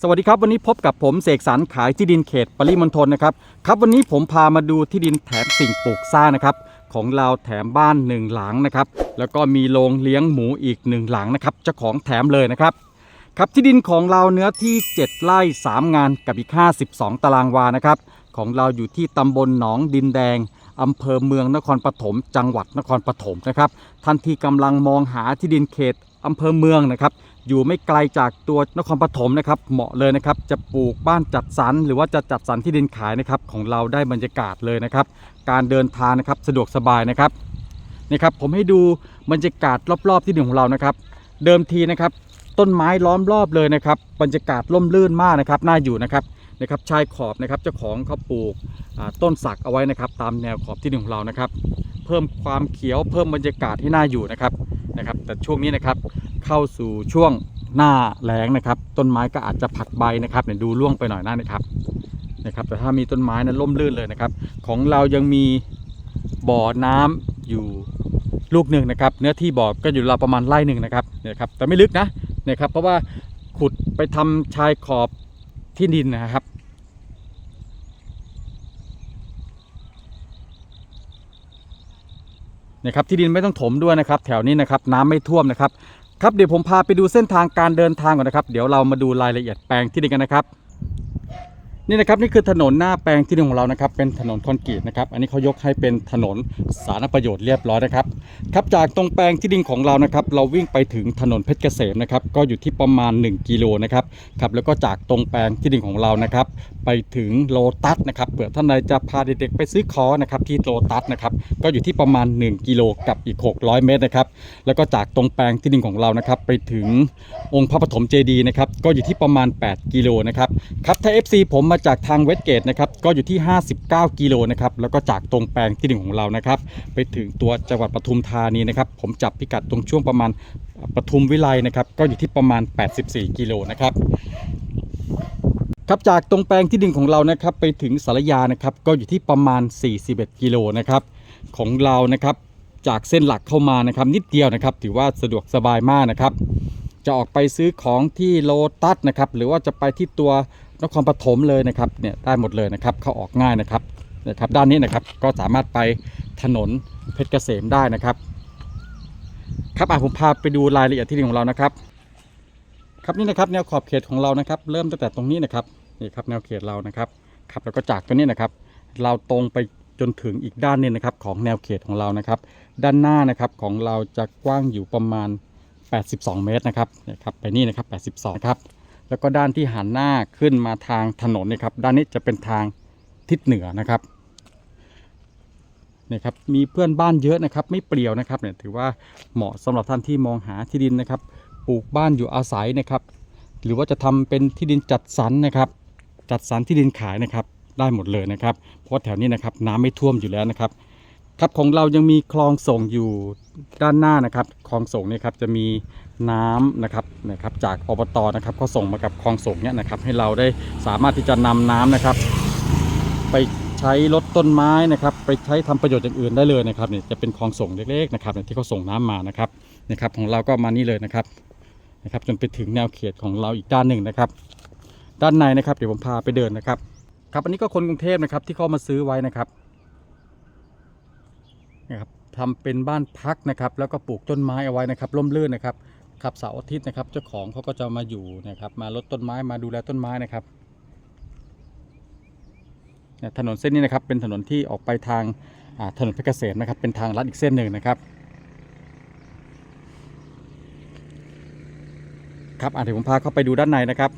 สวัสดีครับวันนี้พบกับผมเสกสรรขายที่ดินเขตปริมณฑลนะครับครับวันนี้ผมพามาดูที่ดินแถมสิ่งปลูกสร้างนะครับของเราแถมบ้านหนึ่งหลังนะครับแล้วก็มีโรงเลี้ยงหมูอีกหนึ่งหลังนะครับเจ้าของแถมเลยนะครับครับที่ดินของเราเนื้อที่ 7 ไร่ 3 งานกับอีก 52 ตารางวานะครับของเราอยู่ที่ตำบลหนองดินแดงอำเภอเมืองนครปฐมจังหวัดนครปฐมนะครับท่านที่กำลังมองหาที่ดินเขตอำเภอเมืองนะครับ อยู่ไม่ไกลจากตัวนครปฐมนะครับ เหมาะเลยนะครับ จะปลูกบ้านจัดสรรหรือว่าจะจัดสรรที่ดินขายนะครับ ของเราได้บรรยากาศเลยนะครับ การเดินทางนะครับสะดวกสบายนะครับนี่ครับผมให้ดูบรรยากาศรอบๆที่ดินของเรานะครับ เดิมทีนะครับ ต้นไม้ล้อมรอบเลยนะครับ บรรยากาศร่มรื่นมากนะครับน่าอยู่นะครับนะครับชายขอบนะครับเจ้าของเขาปลูกต้นสักเอาไว้นะครับ ตามแนวขอบที่ดินของเรานะครับ เพิ่มความเขียวเพิ่มบรรยากาศให้น่าอยู่นะครับนะครับ แต่ช่วงนี้นะครับ เข้าสู่ช่วงหน้าแล้งนะครับ ต้นไม้ก็อาจจะผัดใบนะครับเนี่ยดูร่วงไปหน่อยหน้านะครับนะครับ แต่ถ้ามีต้นไม้นั้นร่มรื่นเลยนะครับ ของเรายังมีบ่อน้ำอยู่ลูกหนึ่งนะครับ เนื้อที่บ่อก็อยู่ราวประมาณไร่หนึ่งนะครับเนี่ยครับแต่ไม่ลึกนะเนี่ยครับเพราะว่าขุดไปทำชายขอบที่ดินนะครับนะครับที่ดินไม่ต้องถมด้วยนะครับ แถวนี้นะครับน้ำไม่ท่วมนะครับ ครับเดี๋ยวผมพาไปดูเส้นทางการเดินทางก่อนนะครับ เดี๋ยวเรามาดูรายละเอียดแปลงที่ดินกันนะครับ นี่นะครับนี่คือถนนหน้าแปลงที่ดินของเรานะครับเป็นถนนคอนกรีตนะครับอันนี้เขายกให้เป็นถนนสาธารณประโยชน์เรียบร้อยนะครับครับจากตรงแปลงที่ดินของเรานะครับเราวิ่งไปถึงถนนเพชรเกษมนะครับก็อยู่ที่ประมาณ 1กิโลนะครับครับแล้วก็จากตรงแปลงที่ดินของเรานะครับไปถึงโลตัสนะครับเผื่อท่านใดจะพาเด็กๆไปซื้อคอนะครับที่โลตัสนะครับก็อยู่ที่ประมาณ 1กิโลกับอีก 600 เมตรนะครับแล้วก็จากตรงแปลงที่ดินของเรานะครับไปถึงองค์พระปฐมเจดีย์นะครับก็อยู่ที่ประมาณ 8 กิโลนะครับครับถ้า FC ผมมาจากทางเวสเกตนะครับก็อยู่ที่ 59 กิโลนะครับแล้วก็จากตรงแปลงที่ดินของเรานะครับไปถึงตัวจังหวัดปทุมธานีนะครับผมจับพิกัดตรงช่วงประมาณปทุมวิไลนะครับก็อยู่ที่ประมาณ 84 กิโลนะครับครับจากตรงแปลงที่ดินของเรานะครับไปถึงสารยานะครับก็อยู่ที่ประมาณ 41 กิโลนะครับของเรานะครับจากเส้นหลักเข้ามานะครับนิดเดียวนะครับ ถือว่าสะดวกสบายมากนะครับ จะออกไปซื้อของที่โลตัสนะครับ หรือว่าจะไปที่ตัวนครปฐมเลยนะครับเนี่ยได้หมดเลยนะครับ เข้าออกง่ายนะครับนะครับ ด้านนี้นะครับก็สามารถไปถนนเพชรเกษมได้นะครับ ครับอะผมพาไปดูรายละเอียดที่ดินของเรานะครับ ครับนี่นะครับแนวขอบเขตของเรานะครับ เริ่มตั้งแต่ตรงนี้นะครับนี่ครับแนวเขตเรานะครับครับแล้วก็จากตัวนี้นะครับ เราตรงไปจนถึงอีกด้านนึงนะครับ ของแนวเขตของเรานะครับ ด้านหน้านะครับของเราจะกว้างอยู่ประมาณ 82 เมตรนะครับเนี่ยครับไปนี่นะครับ 82นะครับแล้วก็ด้านที่หันหน้าขึ้นมาทางถนนนะครับด้านนี้จะเป็นทางทิศเหนือนะครับนี่ครับมีเพื่อนบ้านเยอะนะครับ ไม่เปลี่ยวนะครับเนี่ยถือว่าเหมาะสำหรับท่านที่มองหาที่ดินนะครับ ปลูกบ้านอยู่อาศัยนะครับ หรือว่าจะทำเป็นที่ดินจัดสรรนะครับ จัดสรรที่ดินขายนะครับได้หมดเลยนะครับ เพราะแถวนี้นะครับน้ำไม่ท่วมอยู่แล้วนะครับ ครับของเรายังมีคลองส่งอยู่ด้านหน้านะครับคลองส่งเนี่ยครับจะมีน้ำนะครับนะครับจากอบตนะครับเขาส่งมากับคลองส่งเนี่ยนะครับให้เราได้สามารถที่จะนำน้ำนะครับ ไปใช้ลดต้นไม้นะครับ ไปใช้ทำประโยชน์อย่างอื่นได้เลยนะครับเนี่ยจะเป็นคลองส่งเล็กๆนะครับที่เขาส่งน้ำมานะครับนะครับของเราก็มานี่เลยนะครับนะครับ จนไปถึงแนวเขตของเราอีกด้านหนึ่งนะครับ ด้านในนะครับเดี๋ยวผมพาไปเดินนะครับครับอันนี้ก็คนกรุงเทพนะครับที่เขามาซื้อไว้นะครับ นะครับทำเป็นบ้านพักนะครับ แล้วก็ปลูกต้นไม้เอาไว้นะครับร่มรื่นนะครับขับเสาร์อาทิตย์นะครับ เจ้าของเขาก็จะมาอยู่นะครับ มาลดต้นไม้มาดูแลต้นไม้นะครับถนนเส้นนี้นะครับเป็นถนนที่ออกไปทางถนนเพชรเกษมนะครับ เป็นทางลัดอีกเส้นหนึ่งนะครับครับอะเดี๋ยวผมพาเข้าไปดูด้านในนะครับ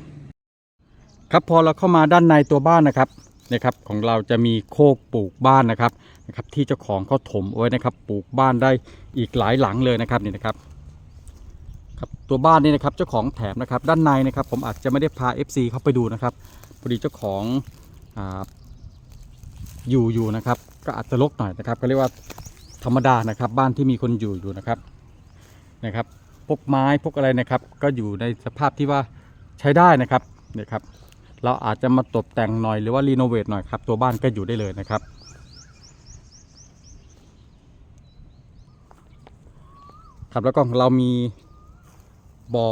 ครับพอเราเข้ามาด้านในตัวบ้านนะครับนี่ยครับของเราจะมีโคกปลูกบ้านนะครับ นะครับที่เจ้าของเขาถมไว้นะครับ ปลูกบ้านได้อีกหลายหลังเลยนะครับนี่นะครับครับตัวบ้านนี่นะครับเจ้าของแถมนะครับด้านในนะครับ ผมอาจจะไม่ได้พา FC เข้าไปดูนะครับพอดีเจ้าของออยู่อยู่นะครับ ก็อาจจะรกหน่อยนะครับ ก็เรียกว่าธรรมดานะครับ บ้านที่มีคนอยู่อยู่นะครับนะครับพวกไม้พวกอะไรนะครับ ก็อยู่ในสภาพที่ว่าใช้ได้นะครับเนี่ยครับ เราอาจจะมาตกแต่งหน่อยหรือว่ารีโนเวทหน่อยครับ ตัวบ้านก็อยู่ได้เลยนะครับ ครับแล้วก็เรามีบ่อ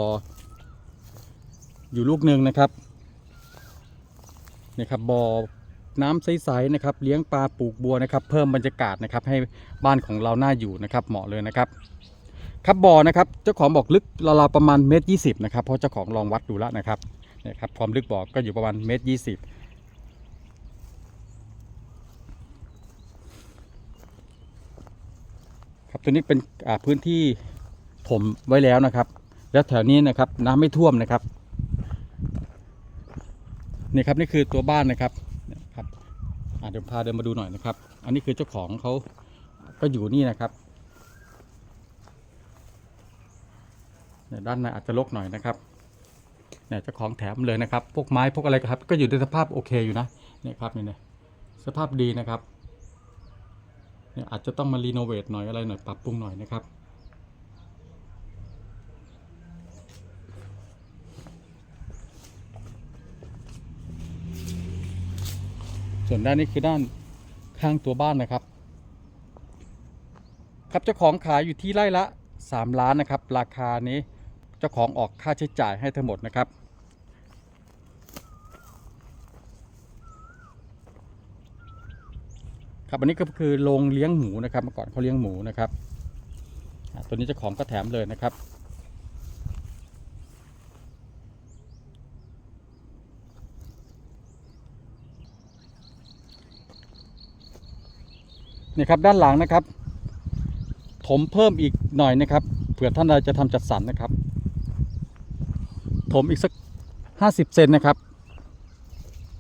อยู่ลูกหนึ่งนะครับเนี่ยครับบ่อน้ำใสๆนะครับ เลี้ยงปลาปลูกบัวนะครับ เพิ่มบรรยากาศนะครับ ให้บ้านของเราน่าอยู่นะครับ เหมาะเลยนะครับ ครับบ่อนะครับเจ้าของบอกลึกราวๆประมาณเมตรยีนะครับเพราะเจ้าของลองวัดดูแล้วนะครับเนี่ยครับความลึกบ่อก็อยู่ประมาณเมตรยี ครับตัวนี้เป็นพื้นที่ถมไว้แล้วนะครับ แล้วแถวนี้นะครับน้ำไม่ท่วมนะครับนี่ครับนี่คือตัวบ้านนะครับครับเดี๋ยวพาเดินมาดูหน่อยนะครับ อันนี้คือเจ้าของเขาก็อยู่นี่นะครับด้านในอาจจะรกหน่อยนะครับเนี่ยเจ้าของแถมเลยนะครับ พวกไม้พวกอะไรครับ ก็อยู่ในสภาพโอเคอยู่นะเนี่ยครับนี่เนี่ยสภาพดีนะครับ เนี่ยอาจจะต้องมารีโนเวทหน่อยอะไรหน่อยปรับปรุงหน่อยนะครับ ส่วนด้านนี้คือด้านข้างตัวบ้านนะครับ ครับเจ้าของขายอยู่ที่ไร่ละ 3 ล้านนะครับ ราคานี้เจ้าของออกค่าใช้จ่ายให้ทั้งหมดนะครับ ครับอันนี้ก็คือโรงเลี้ยงหมูนะครับเมื่อก่อนเขาเลี้ยงหมูนะครับตัวนี้เจ้าของก็แถมเลยนะครับ นี่ครับด้านหลังนะครับถมเพิ่มอีกหน่อยนะครับเผื่อท่านใดจะทำจัดสรรนะครับ ถมอีกสัก50เซนนะครับ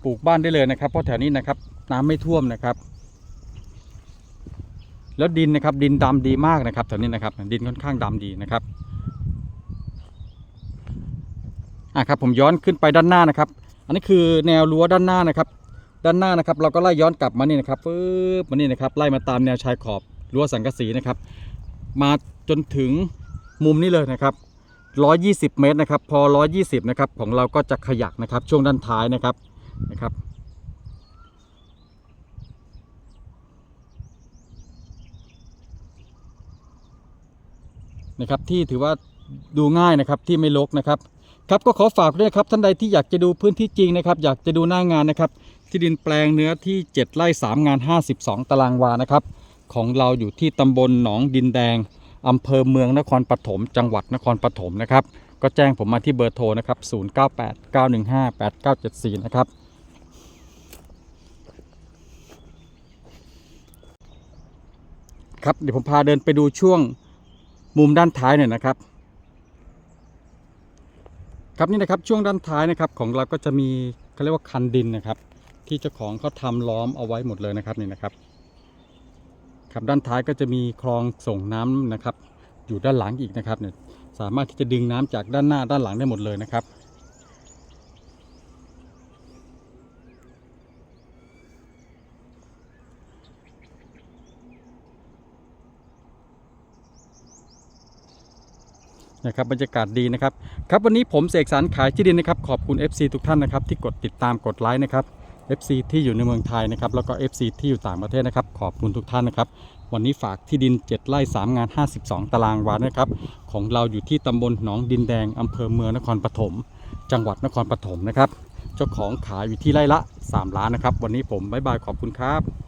ปลูกบ้านได้เลยนะครับ เพราะแถวนี้นะครับ น้ำไม่ท่วมนะครับ แล้วดินนะครับดินดำดีมากนะครับแถวนี้นะครับ ดินค่อนข้างดำดีนะครับอะครับผมย้อนขึ้นไปด้านหน้านะครับ อันนี้คือแนวรั้วด้านหน้านะครับ ด้านหน้านะครับ เราก็ไล่ย้อนกลับมานี่นะครับปึ๊บมานี่นะครับไล่มาตามแนวชายขอบรั้วสังกะสีนะครับ มาจนถึงมุมนี้เลยนะครับ120 เมตรนะครับ พอ 120 นะครับ ของเราก็จะขยักนะครับ ช่วงด้านท้ายนะครับนะครับ นะครับที่ถือว่าดูง่ายนะครับที่ไม่รกนะครับครับก็ขอฝากด้วยครับท่านใดที่อยากจะดูพื้นที่จริงนะครับอยากจะดูหน้างานนะครับที่ดินแปลงเนื้อที่ 7 ไร่ 3 งาน 52 ตารางวานะครับของเราอยู่ที่ตำบลหนองดินแดงอำเภอเมืองนครปฐมจังหวัดนครปฐมนะครับก็แจ้งผมมาที่เบอร์โทรนะครับ 098 915 8974 นะครับ ครับเดี๋ยวผมพาเดินไปดูช่วง มุมด้านท้ายหน่อยนะครับ ครับนี่นะครับช่วงด้านท้ายนะครับของเราก็จะมีเขาเรียกว่าคันดินนะครับ ที่เจ้าของเขาทำล้อมเอาไว้หมดเลยนะครับนี่นะครับครับด้านท้ายก็จะมีคลองส่งน้ำนะครับ อยู่ด้านหลังอีกนะครับเนี่ยสามารถที่จะดึงน้ำจากด้านหน้าด้านหลังได้หมดเลยนะครับ นะครับบรรยากาศดีนะครับครับวันนี้ผมเสกสรรขายที่ดินนะครับขอบคุณ FC ทุกท่านนะครับที่กดติดตามกดไลค์นะครับ FC ที่อยู่ในเมืองไทยนะครับแล้วก็ FC ที่อยู่ต่างประเทศนะครับขอบคุณทุกท่านนะครับ วันนี้ฝากที่ดิน 7ไร่3 งาน 52 ตารางวานะครับของเราอยู่ที่ตำบลหนองดินแดงอำเภอเมืองนครปฐมจังหวัดนครปฐมนะครับเจ้าของขายอยู่ที่ไร่ละ 3 ล้านนะครับ วันนี้ผมบ๊ายบายขอบคุณครับ